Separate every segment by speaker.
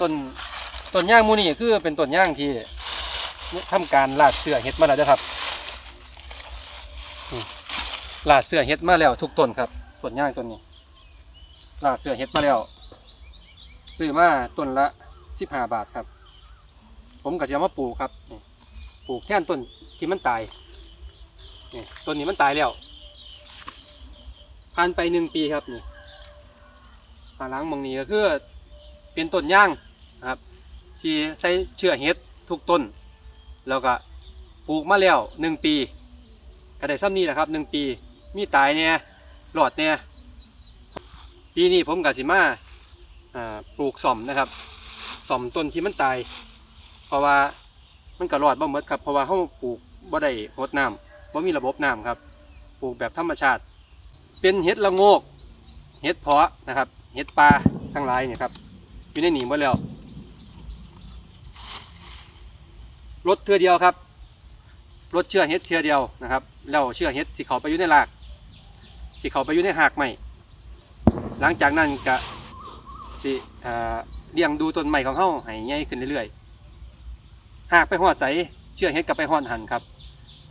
Speaker 1: ต้นต้นย่างมูนี่คือเป็นต้นย่างที่ทำการลาดเสือเห็ดมาแล้วเด้อครับลาดเสือเห็ดมาแล้วทุกต้นครับต้นย่างต้นนี้ลาดเสือเห็ดมาแล้วซื้อมาต้นละสิบห้าบาทครับ ผมก็จะเอามาปลูกครับปลูกแท่นต้นที่มันตายนี่ต้นนี้มันตายแล้วผ่านไปหนึ่งปีครับนี่ผ่านหลังบางนี้ก็คือเป็นต้นย่าง นะครับ ที่ใส่เชื้อเห็ดทุกต้น แล้วก็ปลูกมาแล้วหนึ่งปีก็ได้ซ้ำนี้แหละครับหนึ่งปีมีตายเนี่ยหลอดเนี่ยปีนี้ผมกับสิมาาปลูกส่อมนะครับส่อมต้นที่มันตาย เพราะว่ามันก็รอดบ่หมดครับเพราะว่าเขาปลูกบ่ได้รดน้ำบ่มีระบบน้ำครับ ปลูกแบบธรรมชาติ เป็นเห็ดละโงกเห็ดเพาะนะครับเห็ดปลาทั้งหลายเนี่ยครับอยู่ในหนีหมดแล้ว รดเทือเดียวครับรดเชือเห็ดเทือเดียวนะครับแล้วเชือเห็ดสิเขาไปอยู่ในราก สิเขาไปอยู่ในหากใหม่ หลังจากนั้นก็สิเลี้ยงดูต้นใหม่ของเขาให้ใหญ่ขึ้นเรื่อยๆหากไปหอดใสเชือเห็ดกับไปหอดหันครับ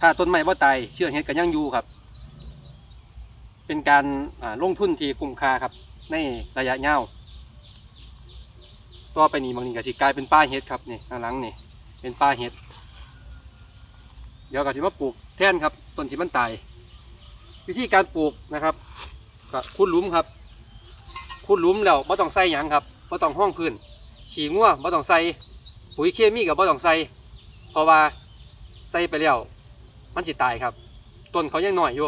Speaker 1: ถ้าต้นไม้บ่าตายเชือเห็ดก็ยังอยู่ครับ เป็นการลงทุนที่คุ้มค่าครับ ในระยะยาวต่อไปนี้บางนี้ก็สิกลายเป็นป้าเห็ดครับนี่หลังนี่ เป็นป้าเห็ด เดี๋ยวก็สิมาปลูกแท่นครับ ต้นที่มันตาย วิธีการปลูกนะครับก็ขุดหลุมครับขุดหลุมแล้วบ่ต้องใส่หยังครับบ่ต้องห้องพื้น ขี้งัวบ่ต้องใส่ ปุ๋ยเคมีกับบ่ต้องใส่ เพราะว่าใส่ไปแล้วมันสิตายครับ ต้นเขายังหน้อยอยู่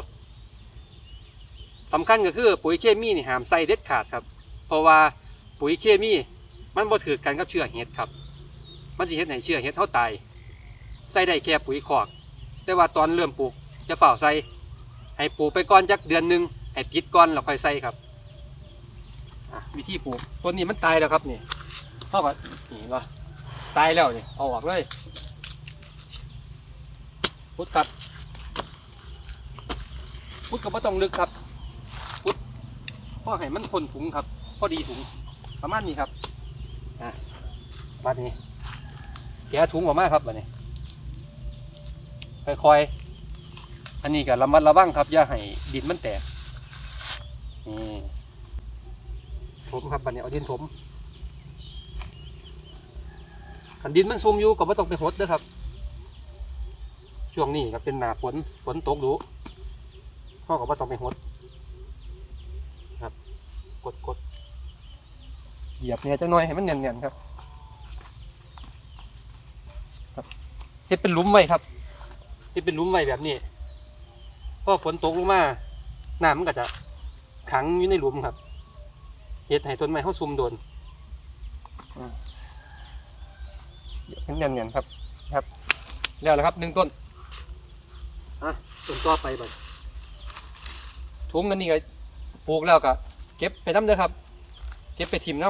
Speaker 1: สำคัญก็คือปุ๋ยเคมีนี่ห้ามใส่เด็ดขาดครับ เพราะว่าปุ๋ยเคมีมันบ่ถือกันกับเชื้อเห็ดครับ มันสิเฮ็ดให้เชื้อเห็ดเฮาตาย ใส่ได้แค่ปุ๋ยคอก แต่ว่าตอนเริ่มปลูกจะเฝ้าใส่ ให้ปลูกไปก่อนจักเดือนหนึงให้ปิดก่อนแล้วค่อยใส่ครับวิธีปลูกต้นนี้มันตายแล้วครับนี่เท่ากับนี่วะตายแล้วนี่เอาออกเลยพุดครับพุดก็ไม่ต้องลึกครับพุดพ่อให้มันทนถุงครับ พอดีถุงประมาณนี้ครับอะบัดนี้ แกะถุงออกมาครับบัดนี้ค่อยๆอันนี้ก็ระมัดระวังครับอย่าให้ดินมันแตกนี่ถมครับบัดนี้เอาดินถมขันดินมันซุ่มอยู่ก็ไม่ต้องไปหดเด้อครับ ช่วงนี้ก็เป็นหนาฝนฝนตกดูข้อก็ไม่ต้องไปหดครับ กดกดเหยียบเนี่ยจังหน่อยให้มันเนียนๆครับ เฮ็ดเป็นหลุมไว้ครับเฮ็ดเป็นหลุมไว้แบบนี้พอฝนตกลงมาน้ำมันก็จะขังอยู่ในหลุมครับเฮ็ดให้ต้นไม้เขาซุ่มโดนเนียนเนียนๆครับ ครับแล้วแล้วครับหนึ่งต้นอะต้นต่อไปบัดถุงอันนี้ก็ปลูกแล้วก็เก็บไปน้ำเด้อครับ เก็บไปถิ่มน้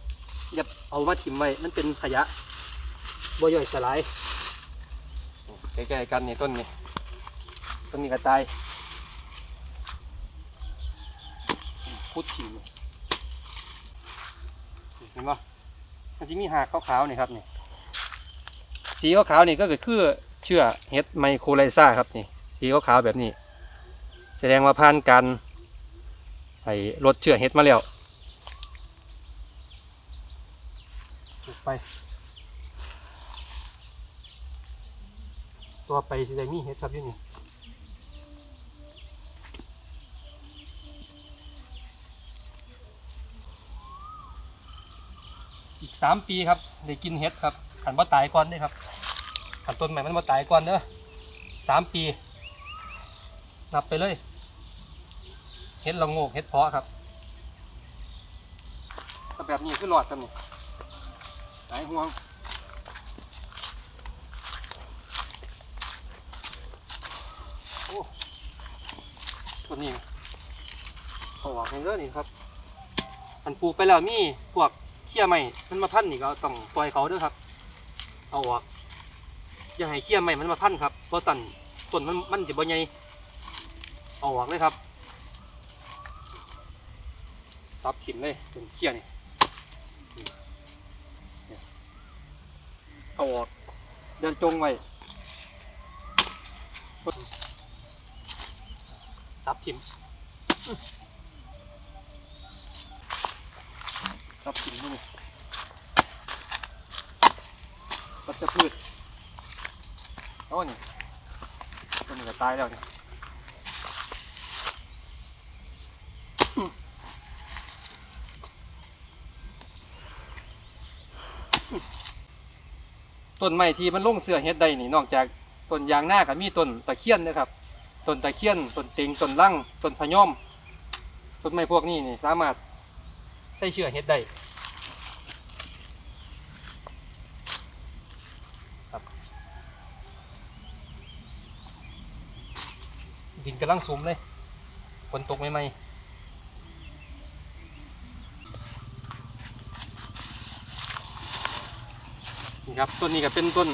Speaker 1: ำอย่าเอามาถิ่มไว้มันเป็นขยะบ่ย่อยสลาย ใกล้ๆกันนี่ต้นนี้ต้นนี้ก็ตายพุดถิ่มเห็นปะมันจะมีหากขาวๆนี่ครับนี่สีขาวๆนี่ก็คือเชื่อเห็ดไมโครไลซ่าครับนี่สีขาวๆแบบนี้ แสดงว่าผ่านการไอ้ลดเชื้อเห็ดมาแล้วไป ตัวไปสิได้มีเห็ดครับอยู่นี่อีกสามปีครับได้กินเห็ดครับขันว่าตายก่อนด้ครับขันต้นใหม่มันว่าตายก่อนเด้อสามปีนับไปเลยเห็ดละโงกเห็ดเพาะครับแบบนี้คือหลอดกันนี่หายห่วง โอ้ตัวนี้เขาออกให้เยอะนี่ครับ อันปลูกไปแล้วมีพวกเขี้ยใหม่มันมาพันนี่ก็ต้องปล่อยเขาเด้วยครับ เอาออกอย่าให้เขี้ยใหม่มันมาพันครับเพราะสั่นต้นมันมันจะบ่ใหญ่เอาออกเลยครับตับขิมเลยเป็นเขี้ยนี่เอาออกเดินจงไว้ ซับทิมซับทิมนี่ก็จะพืชโอ้นี่ตัวนี้ก็ตายแล้วนี่ต้นไม้ที่มันลงเสือเฮ็ดได้นี่นอกจากต้นยางหน้าก็มีต้นตะเคียนนะครับ ต้นตะเคียนต้นเต็งต้นลั่งต้นพะยอมต้นไม้พวกนี้นี่สามารถใส่เชือเฮ็ดได้ดินกำลังสูมเลยฝนตกใหม่ๆนี่ครับต้นนี้ก็เป็นต้น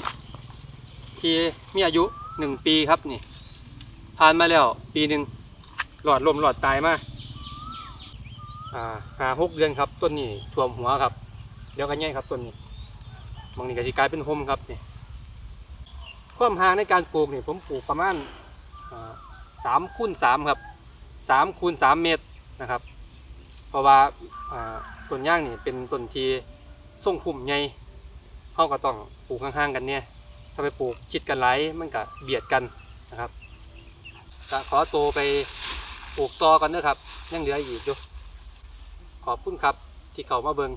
Speaker 1: ที่มีอายุหนึ่งปีครับนี่ ผ่านมาแล้ว ปีหนึ่งหลอดลมหลอดตายมาอ่าหาหกเดือนครับต้นนี้ท่วมหัวครับ เดี๋ยวกันง่ายครับต้นนี้บางนี้ก็จะกลายเป็นโฮมครับนี่ความห่างในการปลูกนี่ผมปลูกประมาณสามคูณสามครับสามคูณสามเมตรนะครับ เพราะว่าต้นย่างนี่เป็นต้นที่ทรงพุ่มใหญ่เขาก็ต้องปลูกข้างๆกันเนี่ยถ้าไปปลูกชิดกันไหลายมันก็เบียดกันนะครับ ก็ขอตัวไปปลูกตอกันนะครับยังเหลืออีกอยู่ขอบคุณครับที่เขามาเบิง